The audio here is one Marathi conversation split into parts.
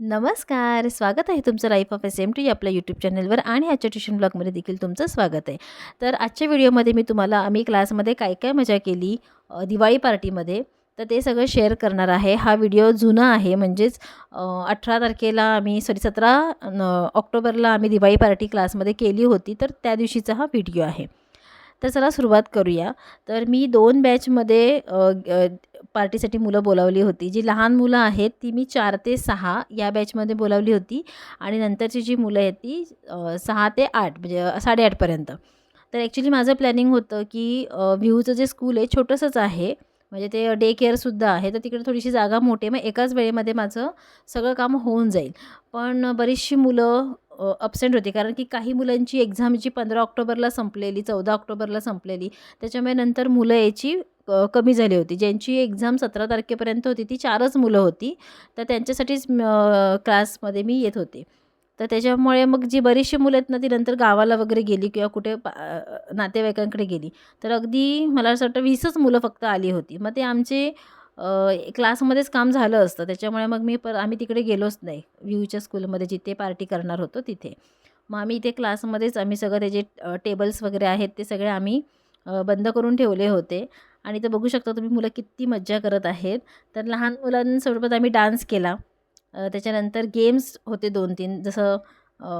नमस्कार स्वागत आहे तुमचं life of S M T आपल्या यूट्यूब चॅनलवर आणि आजच्या ट्युशन ब्लॉगमध्ये देखील तुमचं स्वागत आहे. तर आजच्या व्हिडिओमध्ये मी तुम्हाला आम्ही क्लासमध्ये काय काय मजा केली दिवाळी पार्टीमध्ये तर ते सगळं शेअर करणार आहे. हा व्हिडिओ जुना आहे म्हणजेच अठरा तारखेला आम्ही सॉरी सतरा ऑक्टोबरला आम्ही दिवाळी पार्टी क्लासमध्ये केली होती तर त्या दिवशीचा हा व्हिडिओ आहे. तर चला सुरुवात करूया. तर मी दोन बॅचमध्ये पार्टीसाठी मुलं बोलावली होती. जी लहान मुलं आहेत ती मी चार ते सहा या बॅचमध्ये बोलावली होती. आणि नंतरची जी मुलं आहेत ती सहा ते आठ म्हणजे साडेआठपर्यंत तर ॲक्च्युली माझं प्लॅनिंग होतं की व्ह्यूचं जे स्कूल आहे छोटंसंच आहे. म्हणजे ते डे केअरसुद्धा आहे. तर तिकडे थोडीशी जागा मोठी आहे. मग एकाच वेळेमध्ये माझं सगळं काम होऊन जाईल. पण बरीचशी मुलं अबसेंट होती. कारण की काही मुलांची एक्झाम जी पंधरा ऑक्टोबरला संपलेली चौदा ऑक्टोबरला संपलेली त्याच्यामुळे नंतर मुलं यायची कमी झाली होती. ज्यांची एक्झाम सतरा तारखेपर्यंत होती ती चारच मुलं होती. तर त्यांच्यासाठीच क्लासमध्ये मी येत होते. तर त्याच्यामुळे मग जी बरीचशी मुलं आहेत ना ती नंतर गावाला वगैरे गेली किंवा कुठे पा- नातेवाईकांकडे गेली. तर अगदी मला असं वाटतं वीसच मुलं फक्त आली होती. मग ते आमचे क्लासमध्येच काम झालं असतं. त्याच्यामुळे मग मी पर आम्ही तिकडे गेलोच नाही. व्ह्यूच्या स्कूलमध्ये जिथे पार्टी करणार होतो तिथे. मग आम्ही इथे क्लासमध्येच आम्ही सगळं त्याचे टेबल्स वगैरे आहेत ते सगळे आम्ही बंद करून ठेवले होते. आणि ते बघू शकता तुम्ही मुलं किती मज्जा करत आहेत. तर लहान मुलांसोबत आम्ही डान्स केला. त्याच्यानंतर गेम्स होते दोन तीन जसं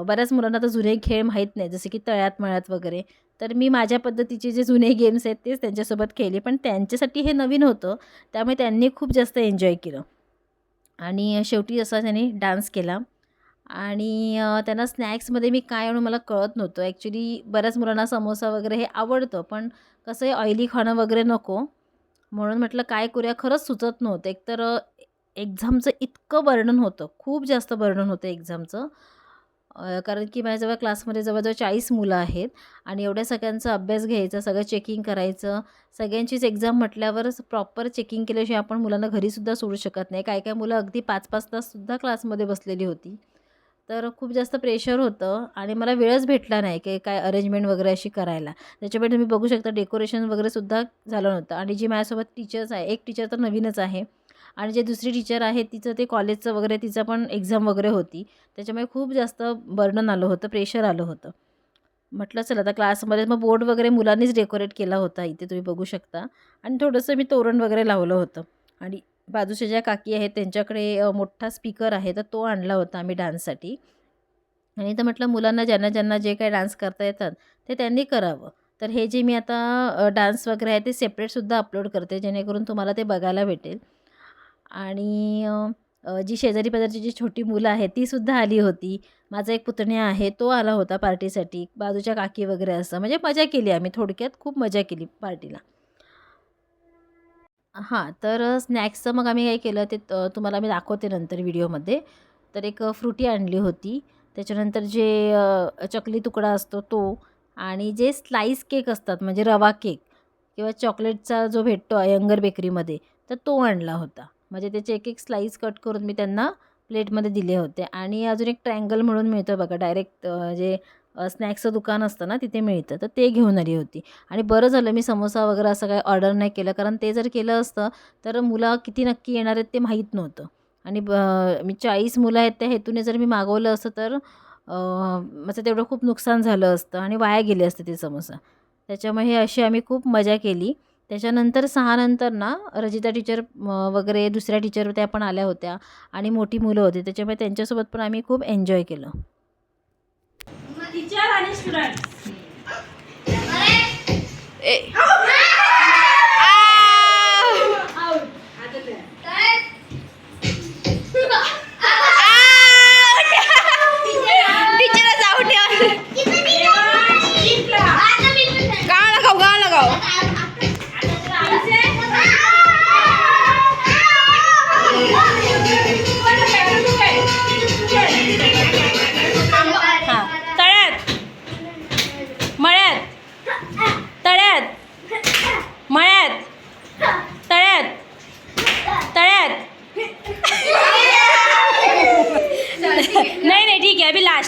बऱ्याच मुलांना तर जुने खेळ माहीत नाही जसे की तळ्यात मळ्यात वगैरे. तर मी माझ्या पद्धतीचे जे जुने गेम्स आहेत तेच त्यांच्यासोबत खेळले पण त्यांच्यासाठी हे नवीन होतं त्यामुळे त्यांनी खूप जास्त एन्जॉय केलं. आणि शेवटी असा त्यांनी डान्स केला. आणि त्यांना स्नॅक्समध्ये मी काय आणू मला कळत नव्हतं. ॲक्च्युली बऱ्याच मुलांना समोसा वगैरे हे आवडतं पण कसं आहे ऑइली खाणं वगैरे नको. म्हणून म्हटलं काय करूया? खरंच सुचत नव्हतं. एकतर एक्झामचं इतकं वर्णन होतं खूप जास्त वर्णन होतं एक्झामचं. कारण की माझ्याजवळ क्लासमध्ये जवळजवळ चाळीस मुलं आहेत आणि एवढ्या सगळ्यांचा अभ्यास घ्यायचा सगळं चेकिंग करायचं. सगळ्यांचीच एक्झाम म्हटल्यावर प्रॉपर चेकिंग केल्याशिवाय आपण मुलांना घरीसुद्धा सोडू शकत नाही. काय काय मुलं अगदी पाच पाच ताससुद्धा क्लासमध्ये बसलेली होती. तर खूप जास्त प्रेशर होतं आणि मला वेळच भेटला नाही की काय अरेंजमेंट वगैरे अशी करायला. त्याच्यामुळे तुम्ही बघू शकता डेकोरेशन वगैरेसुद्धा झालं नव्हतं. आणि जी माझ्यासोबत टीचर्स आहे एक टीचर तर नवीनच आहे. आणि जे दुसरी टीचर आहे तिचं ते कॉलेजचं वगैरे तिचं पण एक्झाम वगैरे होती. त्याच्यामुळे खूप जास्त बर्डन आलं होतं प्रेशर आलं होतं. म्हटलं चला आता क्लासमध्ये मग बोर्ड वगैरे मुलांनीच डेकोरेट केला होता इथे तुम्ही बघू शकता. आणि थोडंसं मी तोरण वगैरे लावलं होतं. आणि बाजूच्या ज्या काकी आहेत त्यांच्याकडे मोठा स्पीकर आहे तर तो आणला होता आम्ही डान्ससाठी आणि तर म्हटलं मुलांना ज्यांना ज्यांना जे काही डान्स करता येतात ते त्यांनी करावं. तर हे जे मी आता डान्स वगैरे आहे ते सेपरेटसुद्धा अपलोड करते जेणेकरून तुम्हाला ते बघायला भेटेल. आणि जी शेजारी पाजारची जी छोटी मुलं आहेत तीसुद्धा आली होती माझा एक पुतण्या आहे तो आला होता पार्टीसाठी बाजूच्या काकी वगैरे असं म्हणजे मजा केली आम्ही थोडक्यात खूप मजा केली पार्टीला हां, तर स्नॅक्सचं मग आम्ही काय केलं ते तुम्हाला मी दाखवते नंतर व्हिडिओमध्ये. तर एक फ्रुटी आणली होती. त्याच्यानंतर जे चकली तुकडा असतो तो आणि जे स्लाईस केक असतात म्हणजे रवा केक किंवा चॉकलेटचा जो भेटतो अयंगर बेकरीमध्ये तर तो आणला होता. म्हणजे त्याचे एक एक स्लाईस कट करून मी त्यांना प्लेटमध्ये दिले होते. आणि अजून एक ट्रँगल म्हणून मिळतं बघा डायरेक्ट जे स्नॅक्सचं दुकान असतं ना तिथे मिळतं. तर ते घेऊन आली होती. आणि बरं झालं मी समोसा वगैरे असं काही ऑर्डर नाही केलं. कारण ते जर केलं असतं तर मुलं किती नक्की येणार आहेत ते माहीत नव्हतं. आणि ब मी 40 मुलं आहेत त्या हेतूने जर मी मागवलं असतं तर माझं म्हणजे तेवढं खूप नुकसान झालं असतं आणि वाया गेले असते ते समोसा. त्याच्यामुळे हे अशी आम्ही खूप मजा केली. त्याच्यानंतर 6 नंतर ना रजिता टीचर वगैरे दुसऱ्या टीचर त्या पण आल्या होत्या आणि मोठी मुलं होती. त्याच्यामुळे त्यांच्यासोबत पण आम्ही खूप एन्जॉय केलं. टीचर आणि स्टुडंट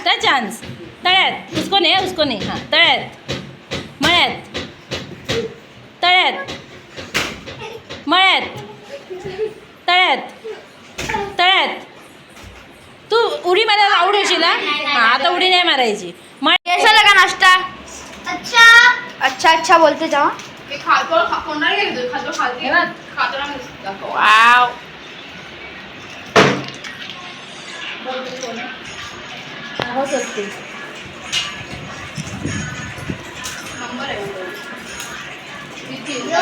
नहीं है चांस तळ्यात. उसको नहीं उसको नहीं. हां तळ्यात. मळ्यात. तळ्यात. मळ्यात. तळ्यात. तळ्यात. तू उडी मारायला आवड होशील हा? हा, आता उडी नाही मारायची. मळ कैसा लगा नाश्ता? अच्छा. अच्छा अच्छा बोलते जाओ वाव.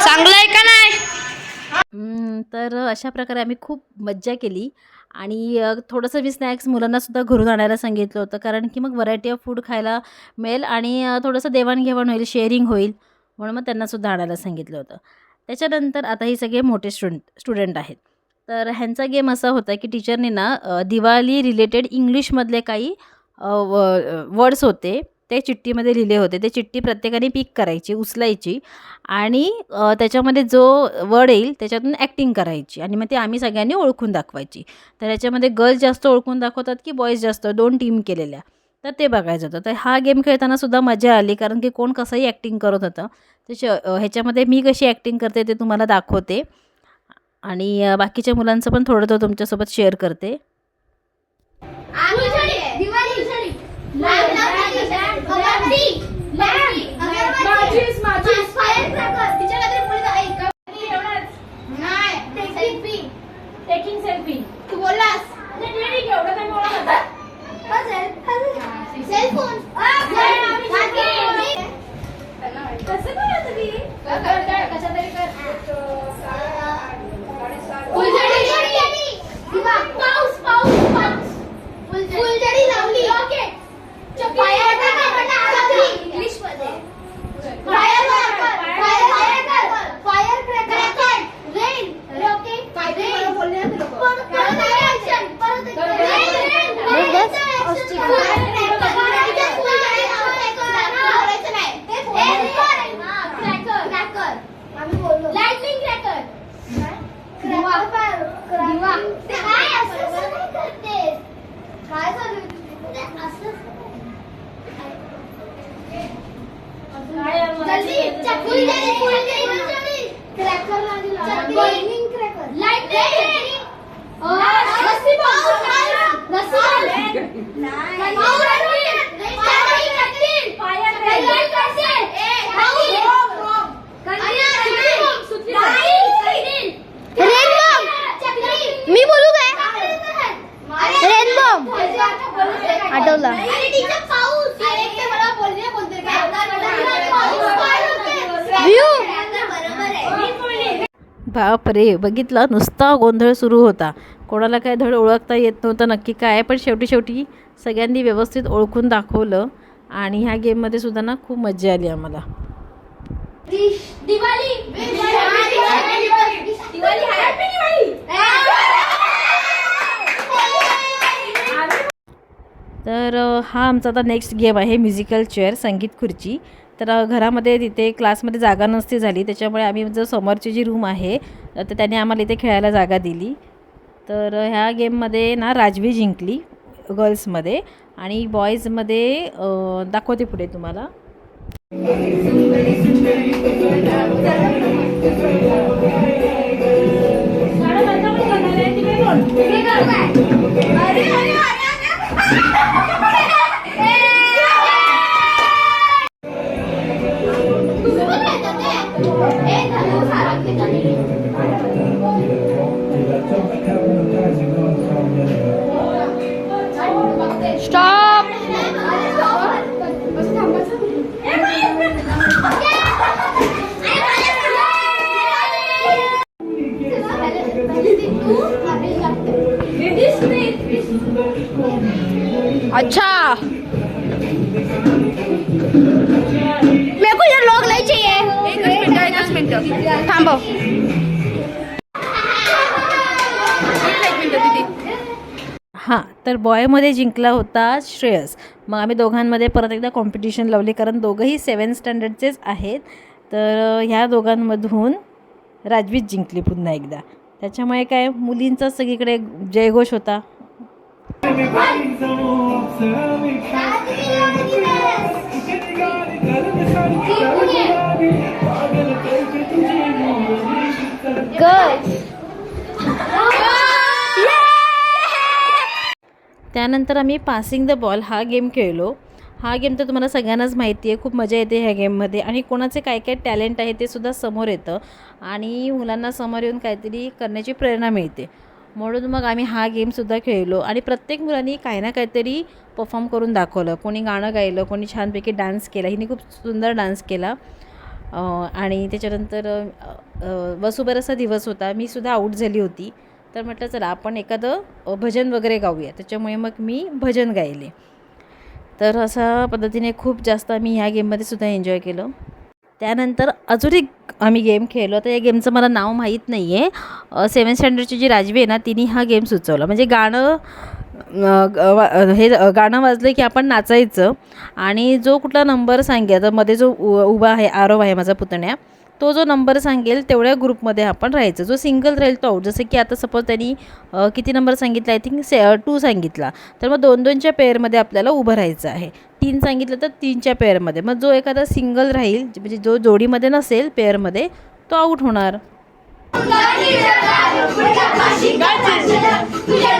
चांगलं आहे का नाही? तर अशा प्रकारे आम्ही खूप मज्जा केली. आणि थोडंसं मी स्नॅक्स मुलांनासुद्धा घरून आणायला सांगितलं होतं. कारण की मग व्हरायटी ऑफ फूड खायला मिळेल आणि थोडंसं देवाणघेवाण होईल शेअरिंग होईल. म्हणून मग त्यांनासुद्धा आणायला सांगितलं होतं. त्याच्यानंतर आता हे सगळे मोठे स्टुडंट स्टुडंट आहेत. तर ह्यांचा गेम असा होता की टीचरने ना दिवाळी रिलेटेड इंग्लिशमधले काही व वर्ड्स होते ते चिठ्ठीमध्ये लिहिले होते. ते चिठ्ठी प्रत्येकाने पिक करायची उचलायची आणि त्याच्यामध्ये जो वर्ड येईल त्याच्यातून ॲक्टिंग करायची आणि मग ते आम्ही सगळ्यांनी ओळखून दाखवायची. तर याच्यामध्ये गर्ल्स जास्त ओळखून दाखवतात की बॉईज जास्त? दोन टीम केलेल्या. तर ते बघायचं होतं. तर हा गेम खेळताना सुद्धा मजा आली कारण की कोण कसंही ॲक्टिंग करत होतं. त्याच्या श ह्याच्यामध्ये मी कशी ॲक्टिंग करते ते तुम्हाला दाखवते आणि बाकीच्या मुलांचं पण थोडं थोडं तुमच्यासोबत शेअर करते. सेलफोन कसं काय तुम्ही पाऊस पाऊस पाऊस फुलझडी लावली इंग्लिशमध्ये fire fire fire cracker rain okay काय बोलले परत ऍक्शन परत रेन रेन लाइटनिंग क्रॅकर दिवा दिवा ते काय असं असं नाही करते काय चालू आहे? असं जल्दी चक्कू जल्दी जल्दी क्रॅकर लाइटनिंग क्रॅकर लाइटनिंग रस्सी पाऊस रस्सी नाही फायर मी बोलू काय रेनबो आठवलं बापरे बघितलं नुसता गोंधळ सुरू होता. कोणाला काय धड ओळखता येत नव्हतं नक्की काय पण शेवटी शेवटी सगळ्यांनी व्यवस्थित ओळखून दाखवलं आणि ह्या गेममध्ये सुद्धा ना खूप मजा आली आम्हाला. तर हा आमचा आता नेक्स्ट गेम आहे म्युझिकल चेअर संगीत खुर्ची. तर घरामध्ये तिथे क्लासमध्ये जागा नसती झाली त्याच्यामुळे आम्ही जो समोरची जी रूम आहे तर त्याने आम्हाला इथे खेळायला जागा दिली तर ह्या गेममध्ये ना राजवी जिंकली गर्ल्समध्ये आणि बॉईजमध्ये दाखवते पुढे तुम्हाला तर बॉयमध्ये जिंकला होता श्रेयस. मग आम्ही दोघांमध्ये परत एकदा कॉम्पिटिशन लावली कारण दोघंही सेवन स्टँडर्डचेच आहेत. तर ह्या दोघांमधून राजवीत जिंकली पुन्हा एकदा. त्याच्यामुळे काय मुलींचा सगळीकडे जयघोष होता. Good. त्यानंतर आम्ही पासिंग द बॉल हा गेम खेळलो. हा गेम तर तुम्हाला सगळ्यांनाच माहिती आहे खूप मजा येते ह्या गेममध्ये आणि कोणाचे काय काय टॅलेंट आहे ते सुद्धा समोर येतं. आणि मुलांना समोर येऊन काहीतरी करण्याची प्रेरणा मिळते. म्हणून मग आम्ही हा गेमसुद्धा खेळलो. आणि प्रत्येक मुलांनी काही ना काहीतरी परफॉर्म करून दाखवलं. कोणी गाणं गायलं कोणी छानपैकी डान्स केला. हिने खूप सुंदर डान्स केला. आणि त्याच्यानंतर अं, वसुबरसा दिवस होता. मी सुद्धा आऊट झाली होती. तर म्हटलं चला आपण एखादं भजन वगैरे गाऊया. त्याच्यामुळे मग मी भजन गायले. तर अशा पद्धतीने खूप जास्त आम्ही ह्या गेममध्ये सुद्धा एन्जॉय केलं. त्यानंतर अजून एक आम्ही गेम खेळलो. तर या गेमचं मला नाव माहीत नाही आहे सेवन स्टँडर्डची जी राजवी आहे ना तिने हा गेम सुचवला. म्हणजे गाणं ग- वा- हे गाणं वाजलं की आपण नाचायचं. आणि जो कुठला नंबर सांगेल तर मध्ये जो उ उभा आहे आरोप आहे माझा पुतण्या तो जो नंबर सांगेल तेवढ्या ग्रुपमध्ये आपण राहायचं. जो सिंगल राहील तो आऊट जसं की आता सपोज त्यांनी किती नंबर सांगितला आय थिंक से टू सांगितला. तर मग दोन दोनच्या पेअरमध्ये आपल्याला उभं राहायचं आहे. तीन सांगितलं तर तीनच्या पेअरमध्ये मग जो एखादा सिंगल राहील म्हणजे जो जोडीमध्ये नसेल पेअरमध्ये तो आऊट होणार. तुझ्या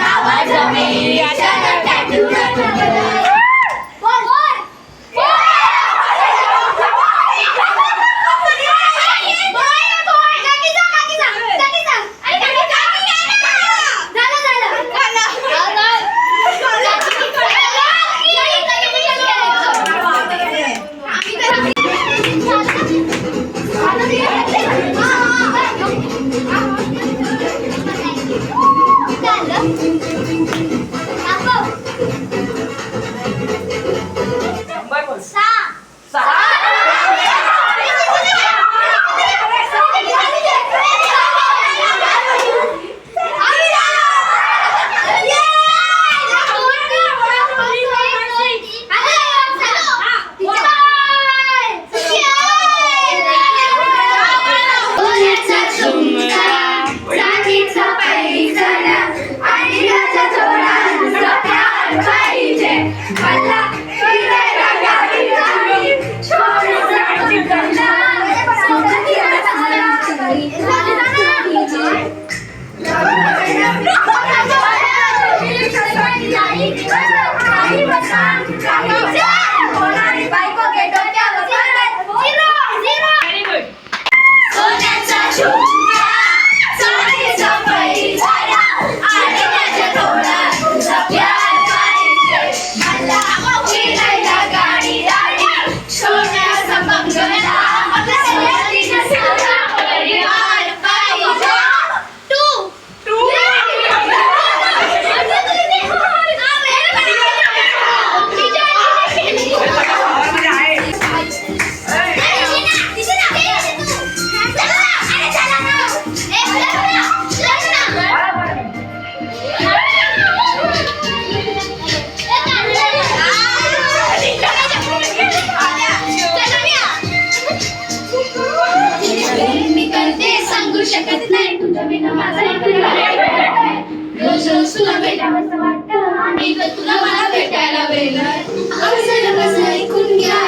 भेटावंसं वाटतं आणि जर तुला मला भेटायला वेळ असं कसं ऐकून घ्या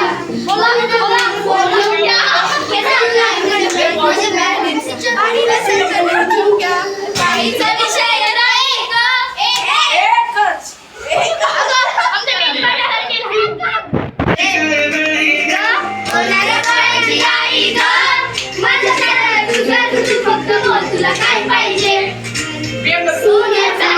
बोला बोला बोलून घ्या आणि तर लिहून घ्या काहीचा विषय नाही का एकच तुला काय पाहिजे सोन्याचा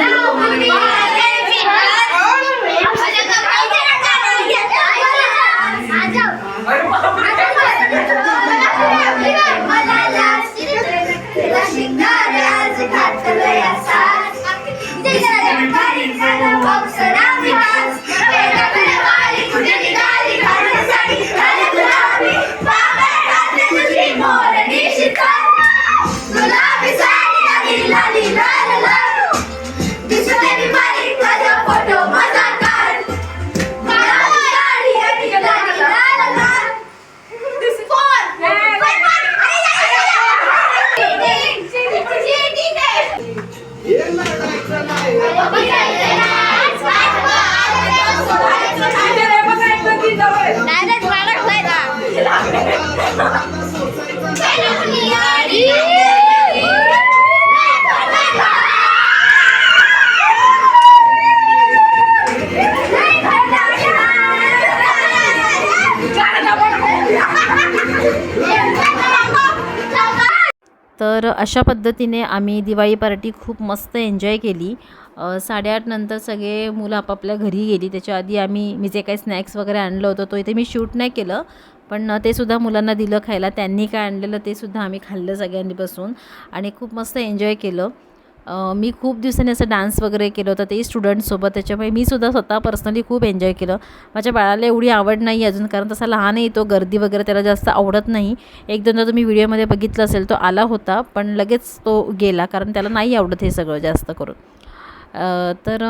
गुलाब पद्धतीने आम्ही दिवाळी पार्टी खूप मस्त एन्जॉय केली. साडेआठनंतर साडेआठ नंतर सगळे मुलं आपापल्या घरी गेली. त्याच्या आधी आम्ही मी जे काही स्नॅक्स वगैरे आणलं होतं तो इथे मी शूट नाही केलं. पण ते सुद्धा मुलांना दिलं खायला. त्यांनी काय आणलेलं ते सुद्धा आम्ही खाल्लं सगळ्यांनी बसून. आणि खूप मस्त एन्जॉय केलं. मी खूप दिवसांनी असं डान्स वगैरे केलं होतं तेही स्टुडंटसोबत त्याच्यामुळे मी सुद्धा स्वतः पर्सनली खूप एन्जॉय केलं. माझ्या बाळाला एवढी आवड नाही अजून कारण तसा लहान आहे तो गर्दी वगैरे त्याला जास्त आवडत नाही. एक दोनदा तुम्ही व्हिडिओमध्ये बघितलं असेल तो आला होता पण लगेच तो गेला कारण त्याला नाही आवडत हे सगळं जास्त करून. तर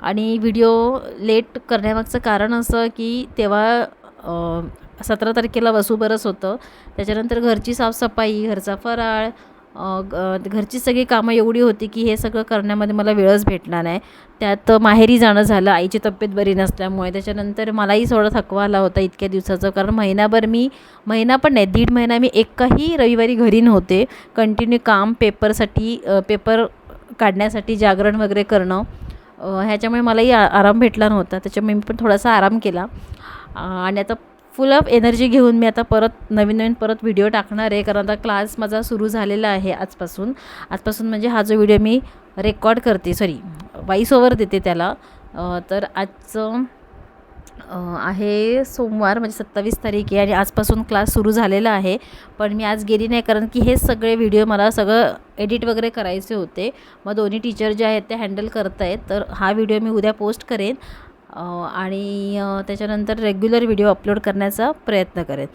आणि व्हिडिओ लेट करण्यामागचं कारण असं की तेव्हा सतरा तारखेला वसुबरस होतं. त्याच्यानंतर घरची साफसफाई घरचा फराळ घरची सगळी कामं एवढी होती की हे सगळं करण्यामध्ये मला वेळच भेटला नाही. त्यात माहेरी जाणं झालं आईची तब्येत बरी नसल्यामुळे. त्याच्यानंतर मलाही थोडा थकवा आला होता इतक्या दिवसाचं कारण महिनाभर मी महिना पण नाही दीड महिना मी एकाही रविवारी घरी नव्हते. कंटिन्यू काम पेपरसाठी पेपर काढण्यासाठी जागरण वगैरे करणं ह्याच्यामुळे मलाही आ आराम भेटला नव्हता. त्याच्यामुळे मी पण थोडासा आराम केला. आणि आता फुल ऑफ एनर्जी घेऊन मी आता परत नवीन नवीन परत व्हिडिओ टाकणार आहे. कारण आता क्लास माझा सुरू झालेला आहे आजपासून. आजपासून म्हणजे हा जो व्हिडिओ मी रेकॉर्ड करते सॉरी वाईस ओवर देते त्याला. तर आजचं आहे सोमवार म्हणजे सत्तावीस तारीख आहे आणि आजपासून क्लास सुरू झालेला आहे. पण मी आज गेली नाही कारण की हे सगळे व्हिडिओ मला सगळं एडिट वगैरे करायचे होते. मग दोन्ही टीचर जे आहेत ते हँडल करत आहेत तर हा व्हिडिओ मी उद्या पोस्ट करेन. आणि त्याच्यानंतर रेग्युलर व्हिडिओ अपलोड करण्याचा प्रयत्न करेन.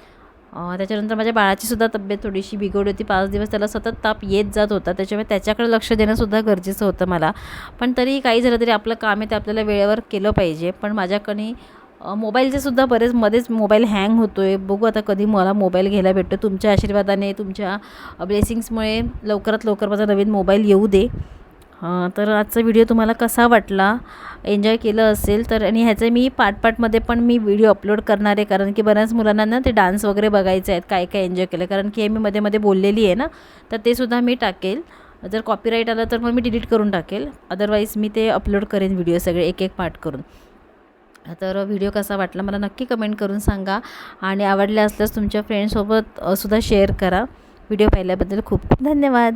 त्याच्यानंतर माझ्या बाळाचीसुद्धा तब्येत थोडीशी बिघडली होती. पाच दिवस त्याला सतत ताप येत जात होता. त्याच्यामुळे त्याच्याकडे लक्ष देणंसुद्धा गरजेचं होतं मला. पण तरी काही झालं तरी आपलं काम आहे ते आपल्याला वेळेवर केलं पाहिजे. पण माझ्याकडे मोबाईलचेसुद्धा मोबाईलचे सुद्धा बरेच मध्येच मोबाईल हँग होतो आहे बघू आता कधी मला मोबाईल घ्यायला भेटतो. तुमच्या आशीर्वादाने तुमच्या ब्लेसिंग्समुळे लवकरात लवकर माझा नवीन मोबाईल येऊ दे. तर आजचा व्हिडिओ तुम्हाला कसा वाटला? एन्जॉय केलं असेल तर आणि ह्याचे मी पार्ट पार्टमध्ये पण मी व्हिडिओ अपलोड करणार आहे. कारण की बऱ्याच मुलांना ना ते डान्स वगैरे बघायचे आहेत काय काय एन्जॉय केलं. कारण की हे मी मध्ये मध्ये बोललेली आहे ना तर ते सुद्धा मी टाकेल. जर कॉपीराईट आलं तर मग मी डिलीट करून टाकेल. अदरवाईज मी ते अपलोड करेन व्हिडिओ सगळे एक एक पार्ट करून. तर व्हिडिओ कसा वाटला मला नक्की कमेंट करून सांगा. आणि आवडले असल्यास तुमच्या फ्रेंडसोबत सुद्धा शेअर करा. व्हिडिओ पाहिल्याबद्दल खूप खूप धन्यवाद.